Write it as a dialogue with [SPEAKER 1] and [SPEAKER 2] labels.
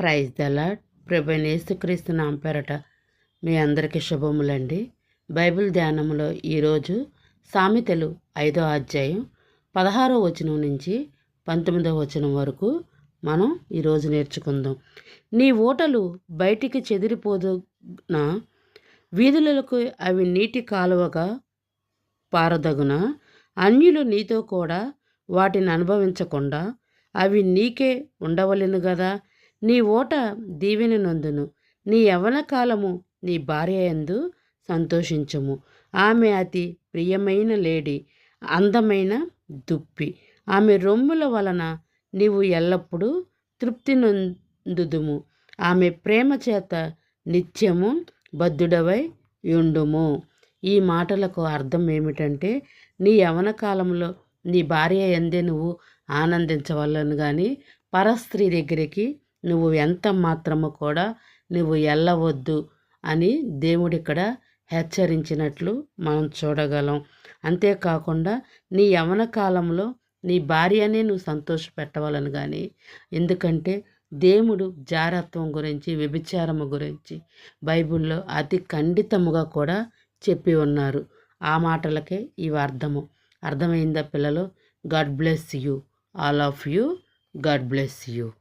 [SPEAKER 1] Praise the Lord ప్రభనేసుక్రీస్తు నామ పేరట మీ అందరికీ శుభములండి. బైబిల్ ధ్యానంలో ఈరోజు సామెతలు ఐదో అధ్యాయం పదహారో వచనం నుంచి పంతొమ్మిదో వచనం వరకు మనం ఈరోజు నేర్చుకుందాం. నీ ఓటలు బయటికి చెదిరిపోదున? వీధులకు అవి నీటి కాలువగా పారదగున? అన్యులు నీతో కూడా వాటిని అనుభవించకుండా అవి నీకే ఉండవలేను కదా నీ ఓట దీవెన నందును. నీ యవన కాలము నీ భార్య ఎందు సంతోషించము. ఆమె అతి ప్రియమైన లేడి అందమైన దుప్పి. ఆమె రొమ్ముల వలన నీవు ఎల్లప్పుడూ తృప్తి నొందుదుము. ఆమె ప్రేమ చేత నిత్యము బద్ధుడవై ఉండుము ఈ మాటలకు అర్థం ఏమిటంటే నీ యవన కాలంలో నీ భార్య ఎందే నువ్వు ఆనందించవలను కానీ పరస్త్రీ దగ్గరికి నువ్వు ఎంత మాత్రము కూడా నువ్వు వెళ్ళవద్దు అని దేవుడు ఇక్కడ హెచ్చరించినట్లు మనం చూడగలం. అంతేకాకుండా నీ యవన కాలంలో నీ భార్యనే నువ్వు సంతోష పెట్టవాలని కానీ ఎందుకంటే దేవుడు జారత్వం గురించి వ్యభిచారము గురించి బైబిల్లో అతి ఖండితముగా కూడా చెప్పి ఉన్నారు. ఆ మాటలకే ఇవి అర్థము. అర్థమైందా పిల్లలు? God bless you. All of you. God bless you.